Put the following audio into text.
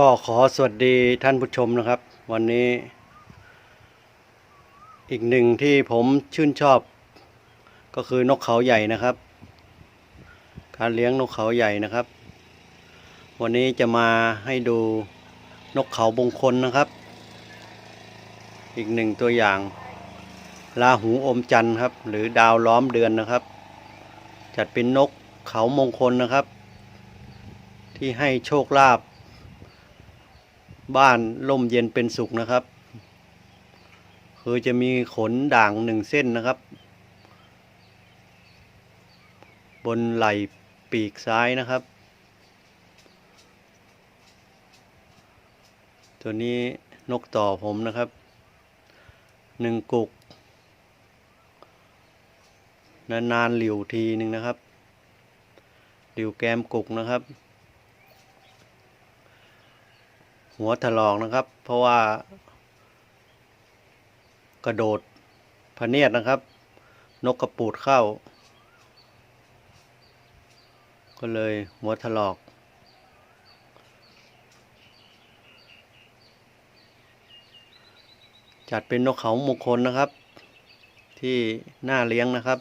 ก็ขอสวัสดีท่านผู้ชมนะครับ วันนี้ อีกหนึ่งที่ผมชื่นชอบ ก็คือนกเขาใหญ่นะครับ การเลี้ยงนกเขาใหญ่นะครับ วันนี้จะมาให้ดูนกเขาบงคลนะครับ อีกหนึ่งตัวอย่างลาหูอมจันทร์ครับ หรือดาวล้อมเดือนนะครับ จัดเป็นนกเขามงคลนะครับ ที่ให้โชคลาภ บ้านล่มเย็นเป็นสุขนะครับ คือจะมีขนด่างหนึ่งเส้นนะครับ บนไหล่ปีกซ้ายนะครับ ตัวนี้นกต่อผมนะครับหนึ่งกุก นานๆหลิวทีหนึ่งนะครับหลิวแกมกุกนะครับ หัวถลอกนะครับ เพราะว่า กระโดดพเนียดนะครับ นกกระปูดเข้า ก็เลยหัวถลอกจัดเป็นนกเขามงคลนะครับ ที่น่าเลี้ยงนะครับ